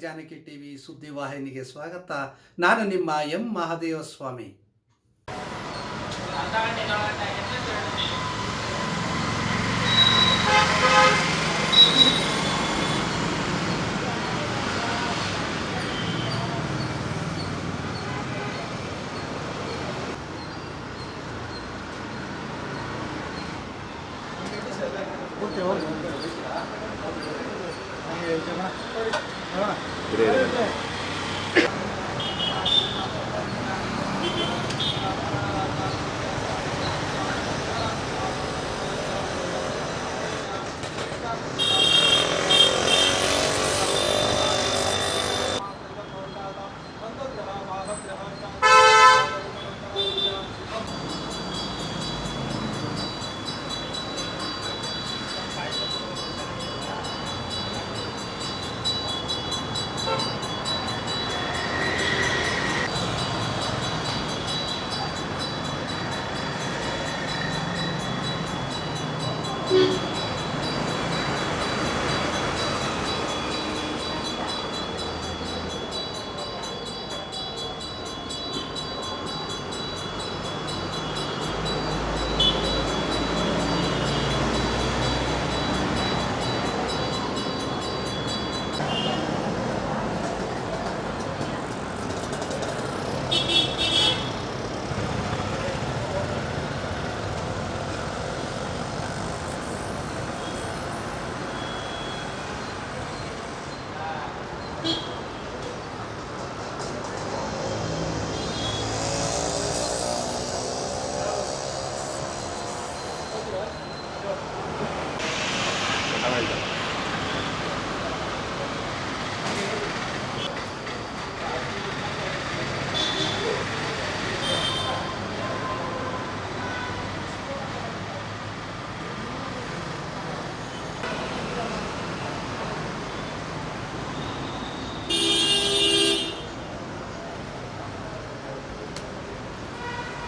Janaki TV ಸುದ್ದಿವಾಹಿನಿಗೆ ಸ್ವಾಗತ ನಾನು ನಿಮ್ಮ ಎಂ ಮಹಾದೇವ ಸ್ವಾಮಿ 綺麗だね。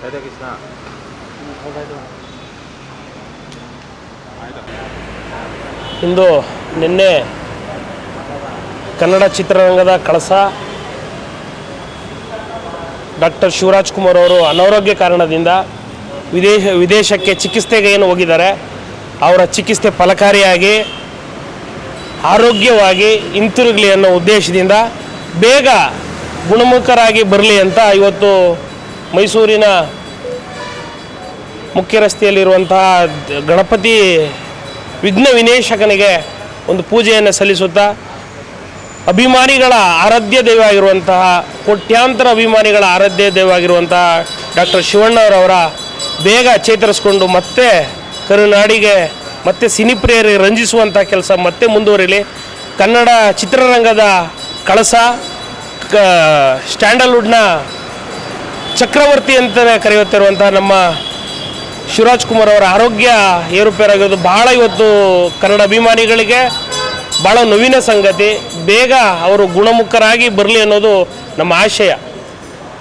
ರಾಧೆ ಇಂದು ನಿನ್ನೆ ಕನ್ನಡ ಚಿತ್ರರಂಗದ ಕಳಸ ಡಾಕ್ಟರ್ ಶಿವರಾಜ್ ಕುಮಾರ್ ಅವರು ಅನಾರೋಗ್ಯ ಕಾರಣದಿಂದ ವಿದೇಶ ವಿದೇಶಕ್ಕೆ ಚಿಕಿತ್ಸೆಗೆ ಏನು ಹೋಗಿದ್ದಾರೆ. ಅವರ ಚಿಕಿತ್ಸೆ ಫಲಕಾರಿಯಾಗಿ, ಆರೋಗ್ಯವಾಗಿ ಹಿಂತಿರುಗಲಿ ಅನ್ನೋ ಉದ್ದೇಶದಿಂದ ಬೇಗ ಗುಣಮುಖರಾಗಿ ಬರಲಿ ಅಂತ ಇವತ್ತು ಮೈಸೂರಿನ ಮುಖ್ಯ ರಸ್ತೆಯಲ್ಲಿರುವಂತಹ ಗಣಪತಿ ವಿಘ್ನ ವಿನೇಶಕನಿಗೆ ಒಂದು ಪೂಜೆಯನ್ನು ಸಲ್ಲಿಸುತ್ತಾ ಅಭಿಮಾನಿಗಳ ಆರಾಧ್ಯ ದೈವ ಆಗಿರುವಂತಹ ಕೋಟ್ಯಾಂತರ ಅಭಿಮಾನಿಗಳ ಆರಾಧ್ಯ ದೈವ ಆಗಿರುವಂತಹ ಡಾಕ್ಟರ್ ಶಿವಣ್ಣವರವರ ಬೇಗ ಚೇತರಿಸ್ಕೊಂಡು ಮತ್ತೆ ಕರುನಾಡಿಗೆ ಮತ್ತೆ ಸಿನಿಪ್ರಿಯರಿಗೆ ರಂಜಿಸುವಂಥ ಕೆಲಸ ಮತ್ತೆ ಮುಂದುವರಿಲಿ. ಕನ್ನಡ ಚಿತ್ರರಂಗದ ಕಳಸ, ಕ ಸ್ಟ್ಯಾಂಡಲ್ವುಡ್ನ ಚಕ್ರವರ್ತಿ ಅಂತಲೇ ಕರೆಯುತ್ತಿರುವಂಥ ನಮ್ಮ ಶಿವರಾಜ್ ಕುಮಾರ್ ಅವರ ಆರೋಗ್ಯ ಏರುಪೇರಾಗಿರೋದು ಭಾಳ ಇವತ್ತು ಕನ್ನಡ ಅಭಿಮಾನಿಗಳಿಗೆ ಭಾಳ ನೋವಿನ ಸಂಗತಿ. ಬೇಗ ಅವರು ಗುಣಮುಖರಾಗಿ ಬರಲಿ ಅನ್ನೋದು ನಮ್ಮ ಆಶಯ.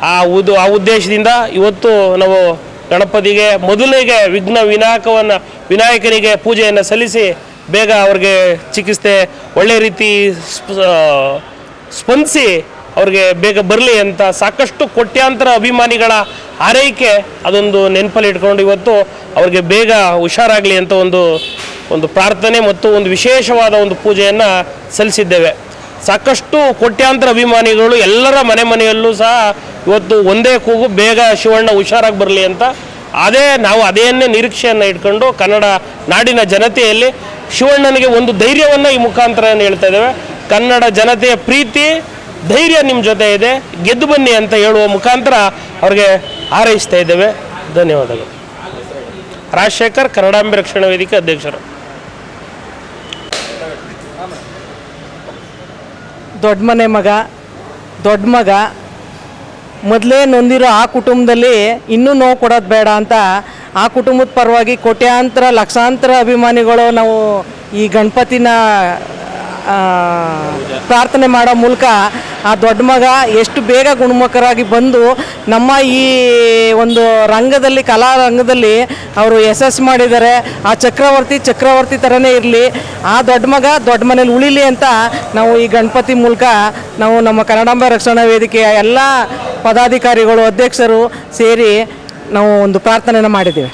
ಆ ಉದು, ಆ ಉದ್ದೇಶದಿಂದ ಇವತ್ತು ನಾವು ಗಣಪತಿಗೆ ಮೊದಲಿಗೆ ವಿಘ್ನ ವಿನಾಯಕವನ್ನು, ವಿನಾಯಕನಿಗೆ ಪೂಜೆಯನ್ನು ಸಲ್ಲಿಸಿ ಬೇಗ ಅವ್ರಿಗೆ ಚಿಕಿತ್ಸೆ ಒಳ್ಳೆ ರೀತಿ ಸ್ಪ- ಸ್ಪಂದಿಸಿ ಅವ್ರಿಗೆ ಬೇಗ ಬರಲಿ ಅಂತ ಸಾಕಷ್ಟು ಕೋಟ್ಯಾಂತರ ಅಭಿಮಾನಿಗಳ ಆರೈಕೆ ಅದೊಂದು ನೆನಪಲ್ಲಿ ಇಟ್ಕೊಂಡು ಇವತ್ತು ಅವ್ರಿಗೆ ಬೇಗ ಹುಷಾರಾಗಲಿ ಅಂತ ಒಂದು ಒಂದು ಪ್ರಾರ್ಥನೆ ಮತ್ತು ಒಂದು ವಿಶೇಷವಾದ ಒಂದು ಪೂಜೆಯನ್ನು ಸಲ್ಲಿಸಿದ್ದೇವೆ. ಸಾಕಷ್ಟು ಕೋಟ್ಯಾಂತರ ಅಭಿಮಾನಿಗಳು ಎಲ್ಲರ ಮನೆ ಮನೆಯಲ್ಲೂ ಸಹ ಇವತ್ತು ಒಂದೇ ಕೂಗು ಬೇಗ ಶಿವಣ್ಣ ಹುಷಾರಾಗಿ ಬರಲಿ ಅಂತ ಅದೇ ನಾವು ಅದೇನೇ ನಿರೀಕ್ಷೆಯನ್ನು ಇಟ್ಕೊಂಡು ಕನ್ನಡ ನಾಡಿನ ಜನತೆಯಲ್ಲಿ ಶಿವಣ್ಣನಿಗೆ ಒಂದು ಧೈರ್ಯವನ್ನು ಈ ಮುಖಾಂತರ ಹೇಳ್ತಾ ಇದ್ದೇವೆ. ಕನ್ನಡ ಜನತೆಯ ಪ್ರೀತಿ ಧೈರ್ಯ ನಿಮ್ಮ ಜೊತೆ ಇದೆ, ಗೆದ್ದು ಬನ್ನಿ ಅಂತ ಹೇಳುವ ಮುಖಾಂತರ ಅವ್ರಿಗೆ ಹಾರೈಸ್ತಾ ಇದ್ದೇವೆ. ಧನ್ಯವಾದಗಳು. ರಾಜಶೇಖರ್, ಕನ್ನಡಾಂಬೆ ರಕ್ಷಣಾ ವೇದಿಕೆ ಅಧ್ಯಕ್ಷರು. ದೊಡ್ಡ ಮನೆ ಮಗ, ದೊಡ್ಡ ಮಗ, ಮೊದಲೇ ನೊಂದಿರೋ ಆ ಕುಟುಂಬದಲ್ಲಿ ಇನ್ನೂ ನೋವು ಕೊಡೋದು ಬೇಡ ಅಂತ ಆ ಕುಟುಂಬದ ಪರವಾಗಿ ಕೋಟ್ಯಾಂತರ, ಲಕ್ಷಾಂತರ ಅಭಿಮಾನಿಗಳು ನಾವು ಈ ಗಣಪತಿನ ಪ್ರಾರ್ಥನೆ ಮಾಡೋ ಮೂಲಕ ಆ ದೊಡ್ಡ ಮಗ ಎಷ್ಟು ಬೇಗ ಗುಣಮುಖರಾಗಿ ಬಂದು ನಮ್ಮ ಈ ಒಂದು ರಂಗದಲ್ಲಿ, ಕಲಾ ರಂಗದಲ್ಲಿ ಅವರು ಯಶಸ್ಸು ಮಾಡಿದ್ದಾರೆ. ಆ ಚಕ್ರವರ್ತಿ ಚಕ್ರವರ್ತಿ ಥರನೇ ಇರಲಿ. ಆ ದೊಡ್ಡ ಮಗ ದೊಡ್ಡ ಮನೇಲಿ ಉಳಿಲಿ ಅಂತ ನಾವು ಈ ಗಣಪತಿ ಮೂಲಕ ನಾವು ನಮ್ಮ ಕನ್ನಡಾಂಬ ರಕ್ಷಣಾ ವೇದಿಕೆಯ ಎಲ್ಲ ಪದಾಧಿಕಾರಿಗಳು, ಅಧ್ಯಕ್ಷರು ಸೇರಿ ನಾವು ಒಂದು ಪ್ರಾರ್ಥನೆಯನ್ನು ಮಾಡಿದ್ದೇವೆ.